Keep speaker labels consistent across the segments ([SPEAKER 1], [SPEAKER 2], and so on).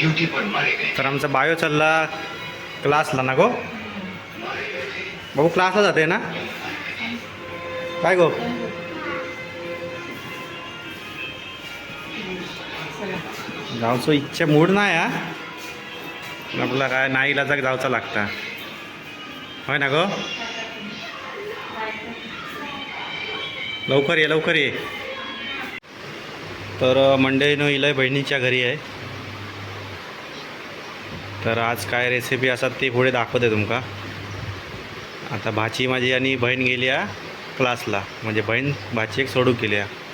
[SPEAKER 1] जल्दी मारे
[SPEAKER 2] तर आमचा बायो चालला क्लासला ना गो? भाऊ क्लासला जाते ना? काय गो? जाऊचो इच्छा मूड नाही हा? आपला काय नाईला जाग जावचा लागता. होय ना गो? लवकर ये लवकर ये. तर मंडळीनं इलय बहिणीच्या घरी आहे. तर आज काय रेसिपी असतात ते पुढे दाखवते तुमका. आता भाची माझी आणि बहीण गेली आहे क्लासला म्हणजे बहीण भाची एक सोडू केली आहे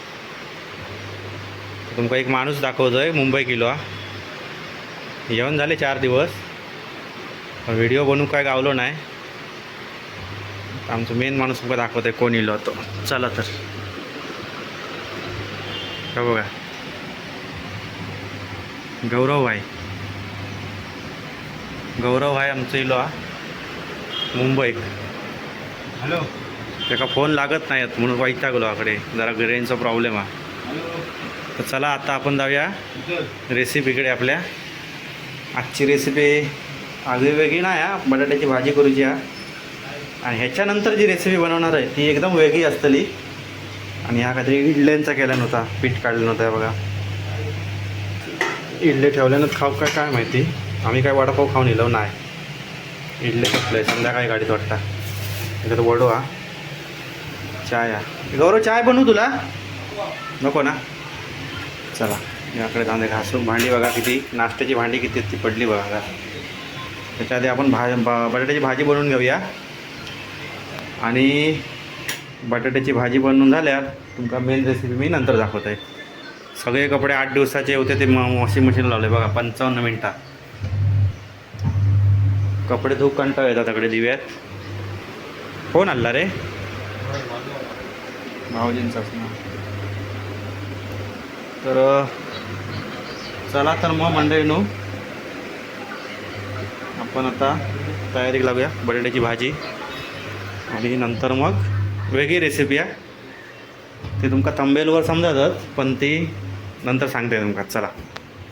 [SPEAKER 2] तुमका एक माणूस दाखवतो आहे मुंबई गेलो हा. येऊन झाले चार दिवस. व्हिडिओ बनवून काय गावलो नाही. आमचं मेन माणूस तुमका दाखवतो आहे कोण इलो तो. चला तर. का बघा? गौरव आहे. गौरव आहे आमचं इलो हा. मुंबईत
[SPEAKER 1] हेलो.
[SPEAKER 2] त्याका फोन लागत नाहीत म्हणून वैतागलो आकडे. जरा रेंजचा प्रॉब्लेम आहे तर चला आता आपण जाऊया. रेसिपीकडे आपल्या. आजची रेसिपी आगळी वेगळी नाही हा. बटाट्याची भाजी करूची हा. आणि ह्याच्यानंतर जी रेसिपी बनवणार आहे ती एकदम वेगळी असतली. आणि ह्या काहीतरी इडल्यांचा केला नव्हता पीठ काढलं नव्हतं बघा. इडले ठेवल्यानं खाऊ काय काय माहिती? आम्ही काय वडापाव खाऊन येलो नाही. इडले आहे संध्याकाळी गाडीत वाटता. त्याच्यात वडो हा. चाय गौरव चाय बनवू तुला? नको ना? चला याकडे कांदे घासून भांडी बघा किती. नाश्त्याची भांडी किती ती पडली बघा आता. त्याच्या आधी आपण भा ब- बटाट्याची भाजी बनवून घेऊया. आणि बटाट्याची भाजी बनवून झाल्यावर तुमका मेन रेसिपी मी नंतर दाखवत आहे सगळे कपडे आठ दिवसाचे होते ते वॉशिंग मशीन लावले बघा पंचावन्न मिनटा कपडे धूप कंटाळ येतात तकडे दिव्यात. कोण आणला रे? भाऊजींचाच ना तर चला तर मग मंडळीनो आपण आता तयारी लागूया बटाट्याची भाजी. आणि नंतर मग वेगळी रेसिपी आहे. ती तुमका तंबेलवर समजतच पण ती नंतर सांगते तुमका. चला.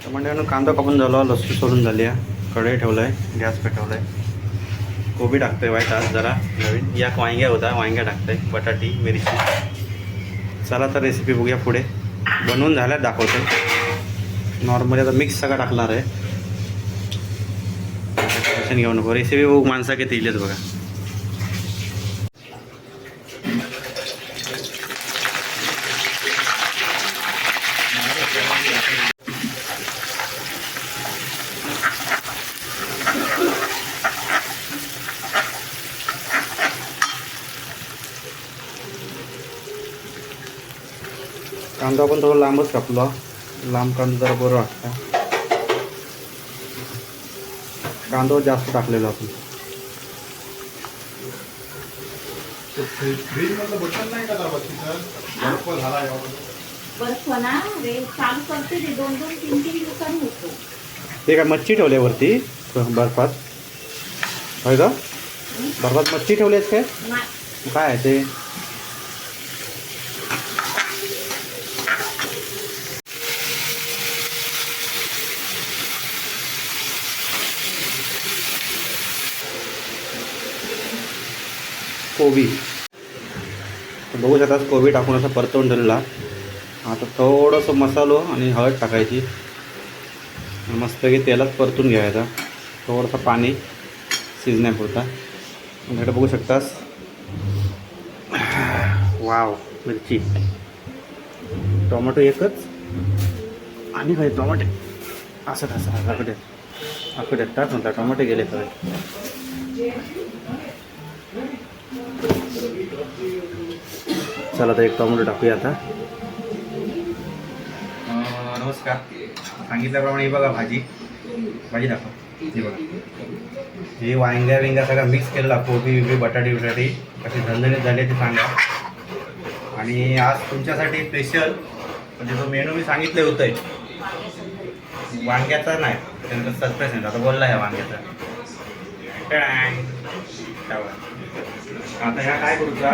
[SPEAKER 2] तर म्हणजे कांदा कापून झाला लसूण सोडून झाली आहे. कढई ठेवलं आहे गॅस पेटवलं आहे कोबी टाकते वाईट आज जरा नवीन. या वांग्या होता वांग्या टाकते बटाटी मिरची. चला तर रेसिपी बघूया पुढे. बनवून झाल्यात दाखवतो. नॉर्मली आता मिक्स सगळं टाकणार आहे. टेन्शन घेऊ नको. रेसिपी बघू माणसा किती येईलच बघा. कांदा पण थोडा लांबच कापला. लांब कांदा जरा बरं वाटतं. कांदा जास्त टाकलेला आपण.
[SPEAKER 3] ते
[SPEAKER 2] काय मच्छी ठेवली वरती? बर्फात. होय का? बर्फात मच्छी ठेवली आहेस काय? काय आहे ते? कोबी तर बघू शकता कोबी टाकून असा परतवून ठेवलेला आता थोडंसं मसालो आणि हळद टाकायची मस्तपैकी तेलात परतून घ्यायचा थोडंसं पाणी शिजण्यापुरता इकडे बघू शकतास वाव मिरची टोमॅटो एकच आणि काय टोमॅटे असं कसं आकडे आकडे टाक म्हणता टोमॅटो गेले तर चला तर एक टोमॅटो टाकूया आता. नमस्कार. सांगितल्याप्रमाणे हे बघा भाजी. भाजी दाखवा. हे बघा. हे वांग्या विंग्या सगळं मिक्स केलेला कोबी बिबी बटाटे बिटाटे. कसे धंदणीत झाले ते सांगा. आणि आज तुमच्यासाठी स्पेशल म्हणजे जो मेनू मी सांगितले होते वांग्याचा नाही. त्यानंतर सरप्राईज नाही आता बोलला आहे वांग्याचा. आता ह्या काय करूचा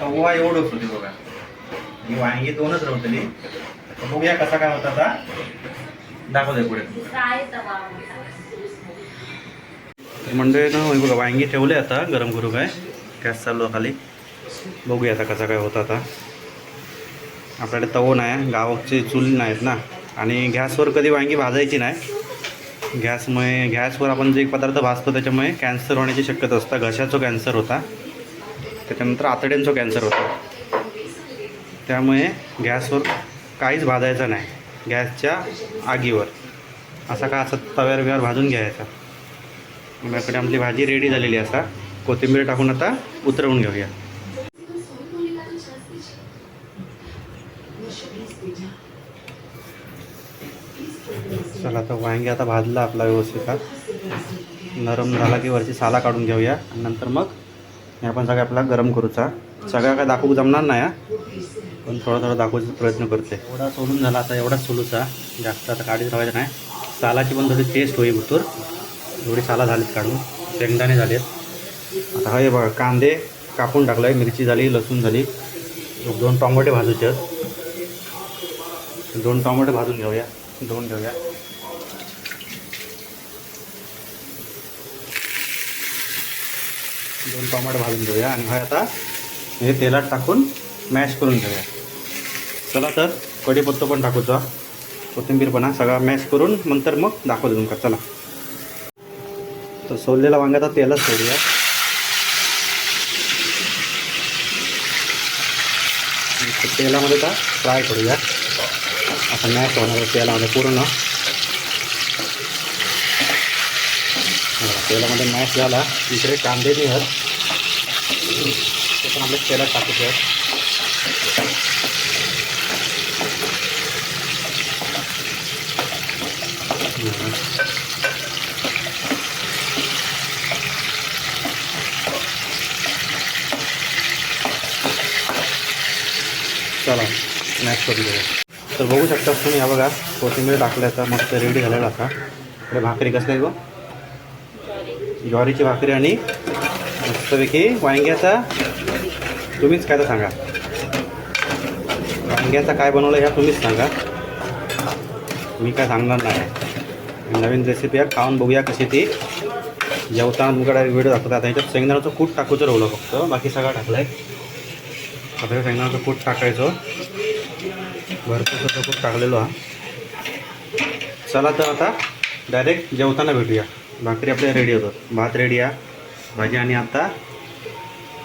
[SPEAKER 2] तवा एवढंच होती बघा. ही वांगी दोनच रवतली. तर बघूया कसा काय होता आता. दाखवते पुढे.
[SPEAKER 3] तवा?
[SPEAKER 2] म्हणजे ना बघा वांगी ठेवले आता गरम करू काय. गॅस चालू आहे खाली. बघूया आता कसा काय होता आता. आपल्याकडे तवो नाही गावाची चूल नाहीत ना. आणि गॅसवर कधी वांगी भाजायची नाही. गॅसमुळे गॅसवर आपण जे पदार्थ भाजतो त्याच्यामुळे कॅन्सर होण्याची शक्यता असतं. घशाचा कॅन्सर होता. त्याच्यानंतर आतड्यांचा कॅन्सर होता. त्यामुळे गॅसवर काहीच भाजायचं नाही. गॅसच्या आगीवर. असा का असं तव्यावर बिव्यावर भाजून घ्यायचा. आपल्याकडे आपली भाजी रेडी झालेली असा कोथिंबीर टाकून आता उतरवून घेऊया. झाला आता वांगे आता भाजला आपला व्यवस्थित हा. नरम झाला की वरची साला काढून घेऊया. आणि नंतर मग हे आपण सगळं आपला गरम करूचा सगळा काय दाखवू जमणार नाही हा. पण थोडा थोडा दाखवायचा प्रयत्न करते. एवढा सोलून झाला आता एवढाच सोलूचा जास्त आता काढीत राहायचं नाही. सालाची पण थोडी टेस्ट होईल भुतूर एवढी साला झालीत काढून. शेंगदाणे झालेत. आता हे बघा कांदे कापून टाकलाय. मिरची झाली लसूण झाली. दोन टोमॅटो भाजूचे आहेत. दोन टोमॅटो भाजून घेऊया. दोन घेऊया. दोन टोमॅटो भाजून घेऊया आणि हा आता हे तेलात टाकून मॅश करून घेऊया. चला तर कढीपत्तो पण टाकूचा कोथिंबीर पण सगळा मॅश करून नंतर मग दाखवतो तुमका चला. तर सोललेला वांग्याचा तेलच सोडूया. तेलामध्ये आता फ्राय करूया. आता मॅश होणार तेलामध्ये पूर्ण. तेलामध्ये मॅश झाला. इकडे कांदे बी आहेत. ते पण आपल्या तेलात टाकायचे आहेत चला मॅश करून देऊ तर बघू शकता तुम्ही या बघा कोथिंबीर टाकल्याचा मस्त रेडी झालेला असा इकडे भाकरी कसं आहे गो ज्वारीची भाकरी आणि मस्तपैकी वांग्याचा तुम्हीच काय तर सांगा. वांग्याचा काय बनवलं ह्या तुम्हीच सांगा. मी काय सांगणार नाही. नवीन रेसिपी आहे खाऊन बघूया कशी ती. जेवताना तुमच्याकडे व्हिडिओ दाखवतात ह्याच्यात शेंगदाण्याचं कूट टाकूचं राहिलं फक्त. बाकी सगळं टाकलं आहे आता शेंगदाण्याचं कूट टाकायचं. भरपूर कूट टाकलेलो. हा चला तर आता डायरेक्ट जेवताना भेटूया. भाकरी आपल्या रेडी होतात. भात रेडी आहे. भाजी आणि आता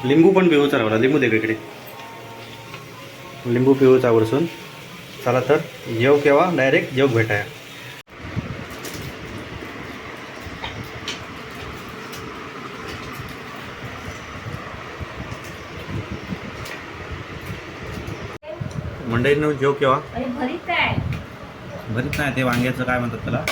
[SPEAKER 2] लिंबू पण पिऊचा राहिला लिंबू दे इकडे. लिंबू पिऊचा वरसून चला तर जेव केव्हा? डायरेक्ट जेव भेटाया मंडळीनं जेव केव्हा? भरीत नाही. ते वांग्याचं काय म्हणतात त्याला?